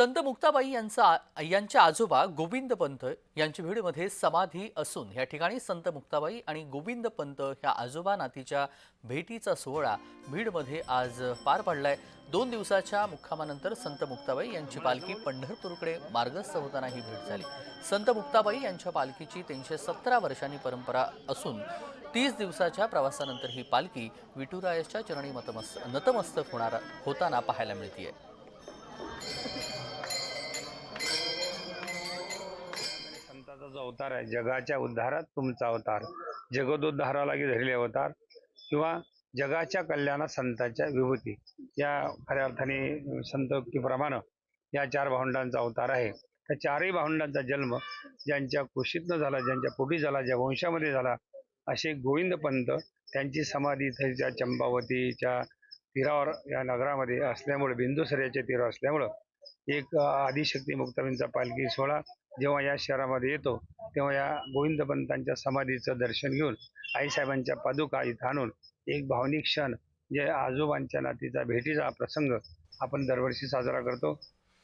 संत मुक्ताबाई यांचा आ- यांच्या आजोबा गोविंद पंत यांची भीडमध्ये समाधी असून या ठिकाणी संत मुक्ताबाई आणि गोविंद पंत ह्या आजोबा नातीच्या भेटीचा सोहळा भीडमध्ये आज पार पडलाय. दोन दिवसाच्या मुक्कामानंतर संत मुक्ताबाई यांची पालखी पंढरपूरकडे मार्गस्थ होताना ही भेट झाली. संत मुक्ताबाई यांच्या पालखीची तीनशे सतरा वर्षांनी परंपरा असून तीस दिवसाच्या प्रवासानंतर ही पालखी विठुरायाच्या चरणी मतमस्त नतमस्तक होणार होताना पाहायला मिळतीये. आहे जो अवतार आहे. जगाच्या उद्धारात तुमचा अवतार. जगदोद्धाराला धरले अवतार किंवा जगाच्या कल्याणात संतांच्या विभूती. या खऱ्या अर्थाने संतोक्तीप्रमाणे या चार भावंडांचा अवतार आहे. त्या चारही भावंडांचा जन्म ज्यांच्या कुशीतनं झाला ज्यांच्या पोटी झाला ज्या वंशामध्ये झाला असे गोविंद पंत त्यांची समाधी इथं चंपावतीच्या तीरावर या नगरामध्ये असल्यामुळे बिंदुसऱ्याच्या तीरावर असल्यामुळं एक आदिशक्ती मुक्ताबाईंचा पालखी सोहळा जेव्हा या शहरामध्ये येतो तेव्हा या गोविंद पंतांच्या समाधीचं दर्शन घेऊन आईसाहेबांच्या पादुका इथं आणून एक भावनिक क्षण जे आजोबांच्या नातीचा भेटीचा प्रसंग आपण दरवर्षी साजरा करतो.